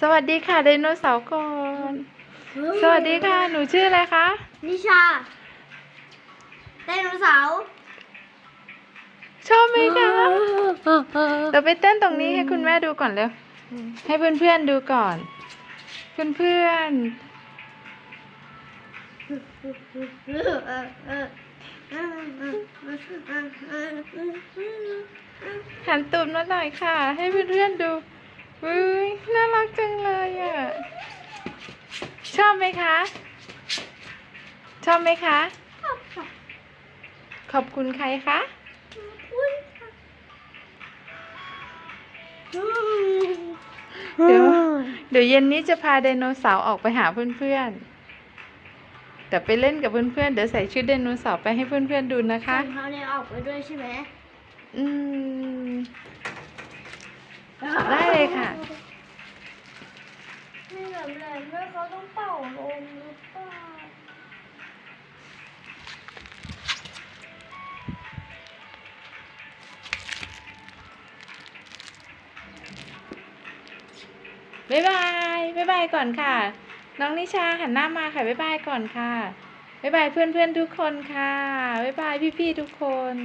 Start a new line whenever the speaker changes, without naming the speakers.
สวัสดีค่ะไดโนเสาร์ก่อน สวัสดีค่ะ หนูชื่ออะไรคะ
นิชา ไดโนเสาร์
ชอบไหมคะเดี๋ยวไปเต้นตรงนี้ให้คุณแม่ดูก่อนเร็ว ให้เพื่อนๆดูก่อน เพื่อนๆหันตูดมาหน่อยค่ะ ให้เพื่อนๆดูอุ้ยน่ารักจังเลยอะ ช อบไหมคะ ชอบไหมคะ ขอบคุณใครคะเดี๋ยวเดี๋ยวเย็นนี้จะพาไดโนเสาร์ออกไปหาเพื่อนๆแต่ไปเล่นกับเพื่อนๆเดี๋ยวใส่ชุดไดโนเสาร์ไปให้เพื่อนๆดูนะคะ
รองเท้าเนี่ยออกไปด้วยใช่ไหม
อืม ได้เลยค่ะ
ไม่สำเร็จแม่เขาต้องเป่าลมหรือเปล่า
บ๊ายบายบ๊ายบายก่อนค่ะ น้องนิชาหันหน้ามาค่ะบ๊ายบายก่อนค่ะบ๊ายบายเพื่อนๆทุกคนค่ะบ๊ายบายพี่ๆทุกคน